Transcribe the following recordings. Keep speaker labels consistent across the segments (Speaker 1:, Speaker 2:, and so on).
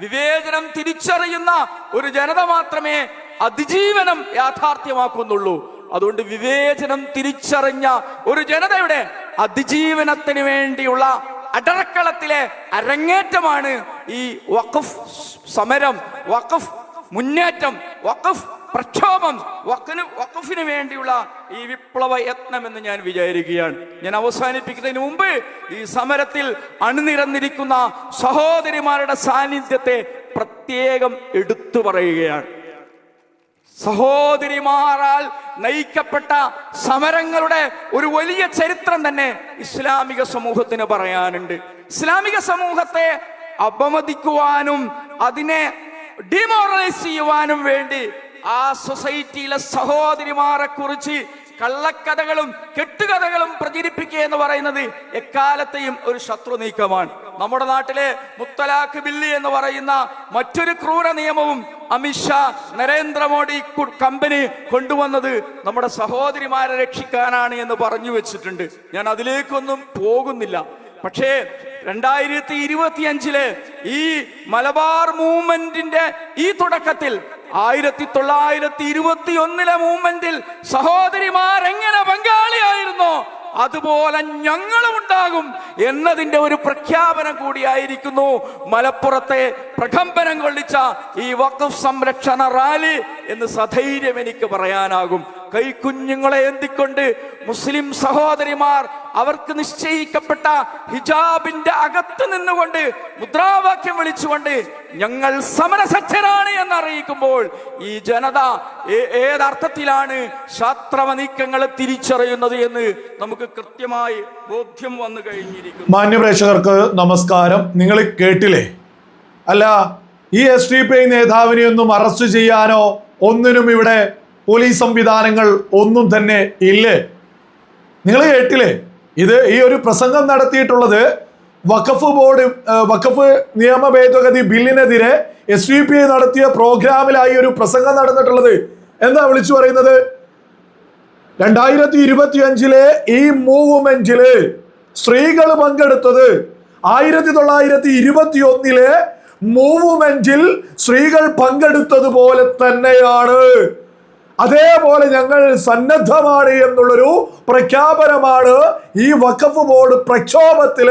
Speaker 1: വിവേചനം തിരിച്ചറിയുന്ന ഒരു ജനത മാത്രമേ അതിജീവനം യാഥാർത്ഥ്യമാക്കുന്നുള്ളൂ. അതുകൊണ്ട് വിവേചനം തിരിച്ചറിഞ്ഞ ഒരു ജനതയുടെ അതിജീവനത്തിന് വേണ്ടിയുള്ള അടറക്കളത്തിലെ അരങ്ങേറ്റമാണ് ഈ വഖഫ് സമരം വഖഫ് മുന്നേറ്റം വഖഫ് പ്രക്ഷോഭം വക്കന് വഖഫിന് വേണ്ടിയുള്ള ഈ വിപ്ലവ യത്നം എന്ന് ഞാൻ വിചാരിക്കുകയാണ്. ഞാൻ അവസാനിപ്പിക്കുന്നതിന് മുമ്പ് ഈ സമരത്തിൽ അണിനിരന്നിരിക്കുന്ന സഹോദരിമാരുടെ സാന്നിധ്യത്തെ പ്രത്യേകം എടുത്തു പറയുകയാണ്. സഹോദരിമാരാൽ നയിക്കപ്പെട്ട സമരങ്ങളുടെ ഒരു വലിയ ചരിത്രം തന്നെ ഇസ്ലാമിക സമൂഹത്തിന് പറയാനുണ്ട്. ഇസ്ലാമിക സമൂഹത്തെ അപമതിക്കുവാനും അതിനെ ഡിമോറലൈസ് ചെയ്യുവാനും വേണ്ടി ആ സൊസൈറ്റിയിലെ സഹോദരിമാരെ കുറിച്ച് കള്ളക്കഥകളും കെട്ടുകഥകളും പ്രചരിപ്പിക്കുക എന്ന് പറയുന്നത് എക്കാലത്തെയും ഒരു ശത്രു നീക്കമാണ്. നമ്മുടെ നാട്ടിലെ മുത്തലാഖ് ബില്ല് എന്ന് പറയുന്ന മറ്റൊരു ക്രൂര നിയമവും അമിത്ഷാ നരേന്ദ്രമോദി കമ്പനി കൊണ്ടുവന്നത് നമ്മുടെ സഹോദരിമാരെ രക്ഷിക്കാനാണ് എന്ന് പറഞ്ഞു വെച്ചിട്ടുണ്ട്. ഞാൻ അതിലേക്കൊന്നും പോകുന്നില്ല. പക്ഷേ രണ്ടായിരത്തി ഇരുപത്തി അഞ്ചിൽ ഈ മലബാർ മൂവ്മെന്റിന്റെ ഈ തുടക്കത്തിൽ ആയിരത്തി തൊള്ളായിരത്തി ഇരുപത്തി ഒന്നിലെ മൂവ്മെന്റിൽ സഹോദരിമാർ എങ്ങനെ പങ്കാളിയായിരുന്നോ അതുപോലെ ഞങ്ങളും ഉണ്ടാകും എന്നതിന്റെ ഒരു പ്രഖ്യാപനം കൂടിയായിരിക്കുന്നു മലപ്പുറത്തെ പ്രകമ്പനം കൊള്ളിച്ച ഈ വഖഫ് സംരക്ഷണ റാലി എന്ന് സധൈര്യം എനിക്ക് പറയാനാകും. കൈക്കുഞ്ഞുങ്ങളെ എന്തിക്കൊണ്ട് മുസ്ലിം സഹോദരിമാർ അവർക്ക് നിശ്ചയിക്കപ്പെട്ട ഹിജാബിന്റെ അകത്ത് നിന്നുകൊണ്ട് മുദ്രാവാക്യം വിളിച്ചുകൊണ്ട് ഞങ്ങൾ സമരസജ്ജരാണ് എന്ന് അറിയിക്കുമ്പോൾ ഈ ജനത ഏതർത്ഥത്തിലാണ് ശാസ്ത്രവ നീക്കങ്ങളെ തിരിച്ചറിയുന്നത് എന്ന് നമുക്ക് കൃത്യമായി ബോധ്യം വന്നു കഴിഞ്ഞിരിക്കുന്നു.
Speaker 2: മാന്യപ്രേക്ഷകർക്ക് നമസ്കാരം. നിങ്ങൾ കേട്ടില്ലേ? അല്ല ഈ എസ് ഡി പി ഐ നേതാവിനെ ഒന്നും അറസ്റ്റ് ചെയ്യാനോ ഒന്നിനും ഇവിടെ പോലീസ് സംവിധാനങ്ങൾ ഒന്നും തന്നെ ഇല്ലേ? നിങ്ങൾ കേട്ടില്ലേ? ഇത് ഈ ഒരു പ്രസംഗം നടത്തിയിട്ടുള്ളത് വഖഫ് ബോർഡ് വഖഫ് നിയമ ഭേദഗതി ബില്ലിനെതിരെ എസ് ഡി പി നടത്തിയ പ്രോഗ്രാമിലായി ഒരു പ്രസംഗം നടന്നിട്ടുള്ളത്. എന്താ വിളിച്ചു പറയുന്നത്? രണ്ടായിരത്തി ഇരുപത്തി അഞ്ചിലെ ഈ മൂവ്മെന്റിൽ സ്ത്രീകൾ പങ്കെടുത്തത് ആയിരത്തി തൊള്ളായിരത്തി ഇരുപത്തി ഒന്നിലെ മൂവ്മെന്റിൽ സ്ത്രീകൾ പങ്കെടുത്തതുപോലെ തന്നെയാണ്. അതേപോലെ ഞങ്ങൾ സന്നദ്ധമാണ് എന്നുള്ളൊരു പ്രഖ്യാപനമാണ് ഈ വഖഫ് ബോർഡ് പ്രക്ഷോഭത്തിൽ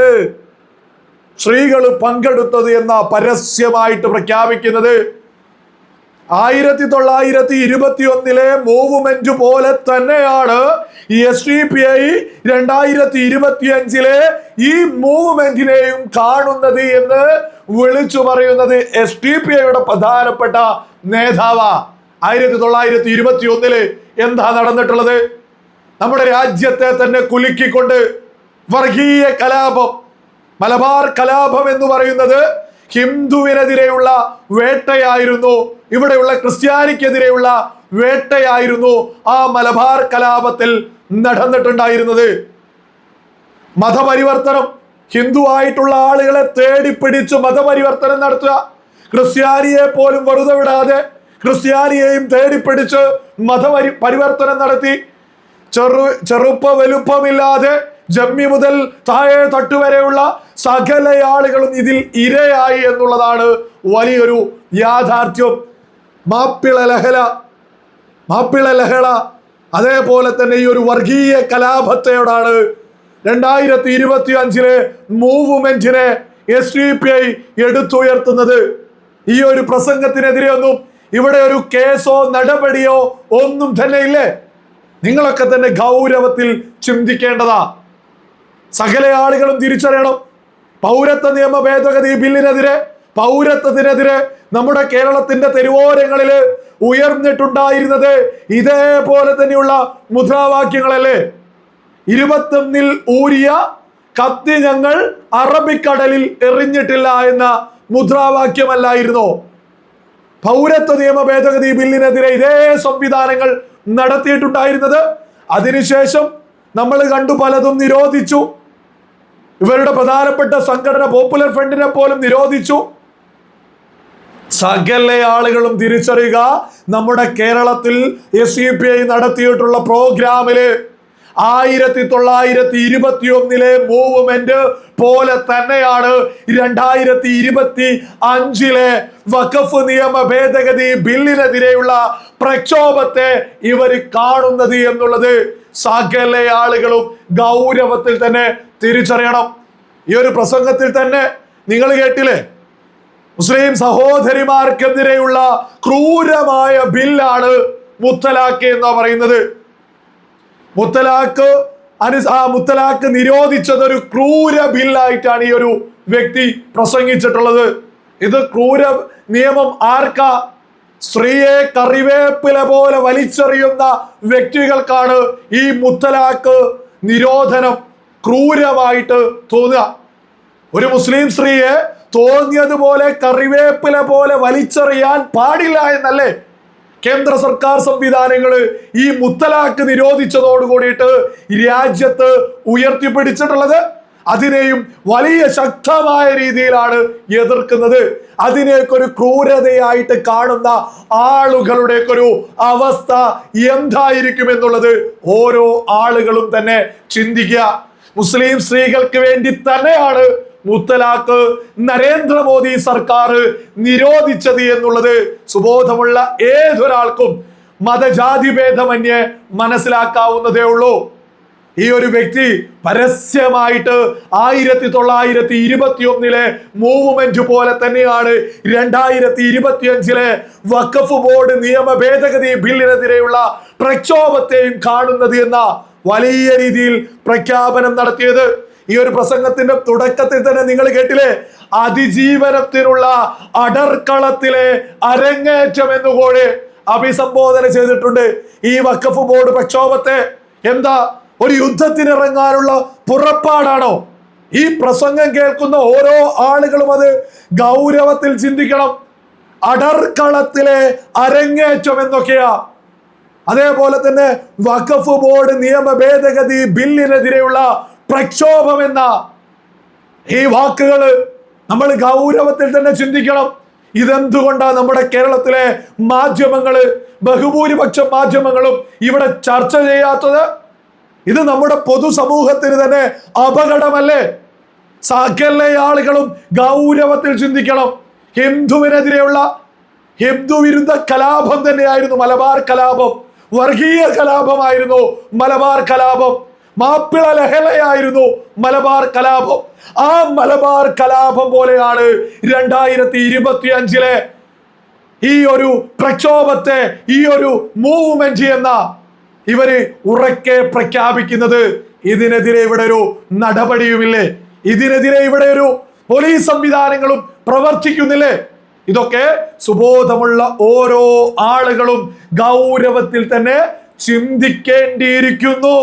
Speaker 2: സ്ത്രീകൾ പങ്കെടുത്തത് എന്ന പരസ്യമായിട്ട് പ്രഖ്യാപിക്കുന്നത്. ആയിരത്തി തൊള്ളായിരത്തി ഇരുപത്തി ഒന്നിലെ മൂവ്മെന്റ് പോലെ തന്നെയാണ് ഈ എസ് ഡി പി ഐ രണ്ടായിരത്തി ഇരുപത്തി അഞ്ചിലെ ഈ മൂവ്മെന്റിനെയും കാണുന്നത് എന്ന് വിളിച്ചു പറയുന്നത് എസ് ഡി പി ഐയുടെ പ്രധാനപ്പെട്ട നേതാവ. ആയിരത്തി തൊള്ളായിരത്തി ഇരുപത്തി ഒന്നിൽ എന്താ നടന്നിട്ടുള്ളത്? നമ്മുടെ രാജ്യത്തെ തന്നെ കുലുക്കിക്കൊണ്ട് വർഗീയ കലാപം മലബാർ കലാപം എന്ന് പറയുന്നത് ഹിന്ദുവിനെതിരെയുള്ള വേട്ടയായിരുന്നു. ഇവിടെയുള്ള ക്രിസ്ത്യാനിക്കെതിരെയുള്ള വേട്ടയായിരുന്നു ആ മലബാർ കലാപത്തിൽ നടന്നിട്ടുണ്ടായിരുന്നത്. മതപരിവർത്തനം ഹിന്ദു ആയിട്ടുള്ള ആളുകളെ തേടി തേടിപ്പിടിച്ച് മതപരിവർത്തനം നടത്തുക ക്രിസ്ത്യാനിയെ പോലും വെറുതെ വിടാതെ ക്രിസ്ത്യാനിയെയും തേടിപ്പിടിച്ച് മതപരി പരിവർത്തനം നടത്തി. ചെറു ചെറുപ്പ വലുപ്പമില്ലാതെ ജമ്മി മുതൽ താഴെ തട്ടുവരെയുള്ള സകലയാളുകളും ഇതിൽ ഇരയായി എന്നുള്ളതാണ് വലിയൊരു യാഥാർത്ഥ്യം. മാപ്പിള ലഹല മാപ്പിള ലഹള അതേപോലെ തന്നെ ഈ ഒരു വർഗീയ കലാപത്തെയോടാണ് രണ്ടായിരത്തി ഇരുപത്തി അഞ്ചിലെ മൂവ്മെന്റിനെ എസ് ഡി പി ഐ എടുത്തുയർത്തുന്നത്. ഈ ഒരു പ്രസംഗത്തിനെതിരെ ഒന്നും ഇവിടെ ഒരു കേസോ നടപടിയോ ഒന്നും തന്നെ ഇല്ലേ? നിങ്ങളൊക്കെ തന്നെ ഗൗരവത്തിൽ ചിന്തിക്കേണ്ടതാ. സകല ആളുകളും തിരിച്ചറിയണം. പൗരത്വ നിയമ ഭേദഗതി ബില്ലിനെതിരെ പൗരത്വത്തിനെതിരെ നമ്മുടെ കേരളത്തിന്റെ തെരുവോരങ്ങളിൽ ഉയർന്നിട്ടുണ്ടായിരുന്നത് ഇതേപോലെ തന്നെയുള്ള മുദ്രാവാക്യങ്ങളല്ലേ? ഇരുപത്തൊന്നിൽ ഊരിയ കത്തി ഞങ്ങൾ അറബിക്കടലിൽ എറിഞ്ഞിട്ടില്ല എന്ന മുദ്രാവാക്യമല്ലായിരുന്നോ? പൗരത്വ നിയമ ഭേദഗതി ബില്ലിനെതിരെ ഇതേ സംവിധാനങ്ങൾ നടത്തിയിട്ടുണ്ടായിരുന്നത്. അതിനുശേഷം നമ്മൾ കണ്ടു പലതും നിരോധിച്ചു. ഇവരുടെ പ്രധാനപ്പെട്ട സംഘടന പോപ്പുലർ ഫ്രണ്ടിനെ പോലും നിരോധിച്ചു. സകല ആളുകളും തിരിച്ചറിയുക. നമ്മുടെ കേരളത്തിൽ എസ് സി പി ഐ നടത്തിയിട്ടുള്ള പ്രോഗ്രാമിൽ ആയിരത്തി തൊള്ളായിരത്തി ഇരുപത്തി ഒന്നിലെ മൂവ്മെന്റ് പോലെ തന്നെയാണ് രണ്ടായിരത്തി ഇരുപത്തി അഞ്ചിലെ വഖഫ് നിയമ ഭേദഗതി ബില്ലിനെതിരെയുള്ള പ്രക്ഷോഭത്തെ ഇവർ കാണുന്നത് എന്നുള്ളത് സകല ആളുകളും ഗൗരവത്തിൽ തന്നെ തിരിച്ചറിയണം. ഈ ഒരു പ്രസംഗത്തിൽ തന്നെ നിങ്ങൾ കേട്ടില്ലേ? മുസ്ലിം സഹോദരിമാർക്കെതിരെയുള്ള ക്രൂരമായ ബില്ലാണ് മുത്തലാഖ് എന്ന് പറയുന്നത്. മുത്തലാഖ് അനു ആ മുത്തലാഖ് നിരോധിച്ചത് ഒരു ക്രൂര ബില്ലായിട്ടാണ് ഈ ഒരു വ്യക്തി പ്രസംഗിച്ചിട്ടുള്ളത്. ഇത് ക്രൂര നിയമം ആർക്കാ? സ്ത്രീയെ കറിവേപ്പില പോലെ വലിച്ചെറിയുന്ന വ്യക്തികൾക്കാണ് ഈ മുത്തലാഖ് നിരോധനം ക്രൂരമായിട്ട് തോന്നുക. ഒരു മുസ്ലിം സ്ത്രീയെ തോന്നിയതുപോലെ കറിവേപ്പില പോലെ വലിച്ചെറിയാൻ പാടില്ല എന്നല്ലേ? കേന്ദ്ര സർക്കാർ സംവിധാനങ്ങൾ ഈ മുത്തലാഖ് നിരോധിച്ചതോട് കൂടിയിട്ട് രാജ്യത്ത് ഉയർത്തിപ്പിടിച്ചിട്ടുള്ളത് അതിനെയും വലിയ ശക്തമായ രീതിയിലാണ് എതിർക്കുന്നത്. അതിനെയൊക്കെ ഒരു ക്രൂരതയായിട്ട് കാണുന്ന ആളുകളുടെ ഒരു അവസ്ഥ എന്തായിരിക്കും എന്നുള്ളത് ഓരോ ആളുകളും തന്നെ ചിന്തിക്കുക. മുസ്ലിം സ്ത്രീകൾക്ക് വേണ്ടി തന്നെയാണ് മുത്തലാഖ് നരേന്ദ്രമോദി സർക്കാർ നിരോധിച്ചത് എന്നുള്ളത് സുബോധമുള്ള ഏതൊരാൾക്കും മതജാതി ഭേദമന്യേ മനസ്സിലാക്കാവുന്നതേ ഉള്ളൂ. ഈ ഒരു വ്യക്തി പരസ്യമായിട്ട് ആയിരത്തി തൊള്ളായിരത്തി ഇരുപത്തി ഒന്നിലെ മൂവ്മെന്റ് പോലെ തന്നെയാണ് രണ്ടായിരത്തി ഇരുപത്തി അഞ്ചിലെ വഖഫ് ബോർഡ് നിയമ ഭേദഗതി ബില്ലിനെതിരെയുള്ള പ്രക്ഷോഭത്തെയും കാണുന്നത് എന്ന വലിയ രീതിയിൽ പ്രഖ്യാപനം നടത്തിയത്. ഈ ഒരു പ്രസംഗത്തിന്റെ തുടക്കത്തിൽ തന്നെ നിങ്ങൾ കേട്ടില്ലേ? അതിജീവനത്തിനുള്ള അടർക്കളത്തിലെ അരങ്ങേറ്റം എന്നുകൂടി അഭിസംബോധന ചെയ്തിട്ടുണ്ട്. ഈ വക്കഫ് ബോർഡ് പ്രക്ഷോഭത്തെ എന്താ? ഒരു യുദ്ധത്തിനിറങ്ങാനുള്ള പുറപ്പാടാണോ? ഈ പ്രസംഗം കേൾക്കുന്ന ഓരോ ആളുകളും അത് ഗൗരവത്തിൽ ചിന്തിക്കണം. അടർക്കളത്തിലെ അരങ്ങേറ്റം എന്നൊക്കെയാ. അതേപോലെ തന്നെ വഖഫ് ബോർഡ് നിയമ ഭേദഗതി ബില്ലിനെതിരെയുള്ള പ്രക്ഷോഭം എന്ന ഈ വാക്കുകൾ നമ്മൾ ഗൗരവത്തിൽ തന്നെ ചിന്തിക്കണം. ഇതെന്തുകൊണ്ടാണ് നമ്മുടെ കേരളത്തിലെ മാധ്യമങ്ങൾ ബഹുഭൂരിപക്ഷം മാധ്യമങ്ങളും ഇവിടെ ചർച്ച ചെയ്യാത്തത്? ഇത് നമ്മുടെ പൊതുസമൂഹത്തിന് തന്നെ അപകടമല്ലേ? സകല ആളുകളും ഗൗരവത്തിൽ ചിന്തിക്കണം. ഹിന്ദുവിനെതിരെയുള്ള ഹിന്ദു വിരുദ്ധ കലാപം തന്നെയായിരുന്നു മലബാർ കലാപം. വർഗീയ കലാപമായിരുന്നു മലബാർ കലാപം. മാപ്പിള ലഹളയായിരുന്നു മലബാർ കലാപം. ആ മലബാർ കലാപം പോലെയാണ് രണ്ടായിരത്തി ഇരുപത്തി അഞ്ചിലെ ഈ ഒരു പ്രക്ഷോഭത്തെ ഈ ഒരു മൂവ്മെന്റ് എന്ന ഇവർ ഉറക്കെ പ്രഖ്യാപിക്കുന്നത്. ഇതിനെതിരെ ഇവിടെ ഒരു നടപടിയുമില്ലേ? ഇതിനെതിരെ ഇവിടെ ഒരു പോലീസ് സംവിധാനങ്ങളും പ്രവർത്തിക്കുന്നില്ലേ? ഇതൊക്കെ സുബോധമുള്ള ഓരോ ആളുകളും ഗൗരവത്തിൽ തന്നെ ചിന്തിക്കേണ്ടിയിരിക്കുന്നു.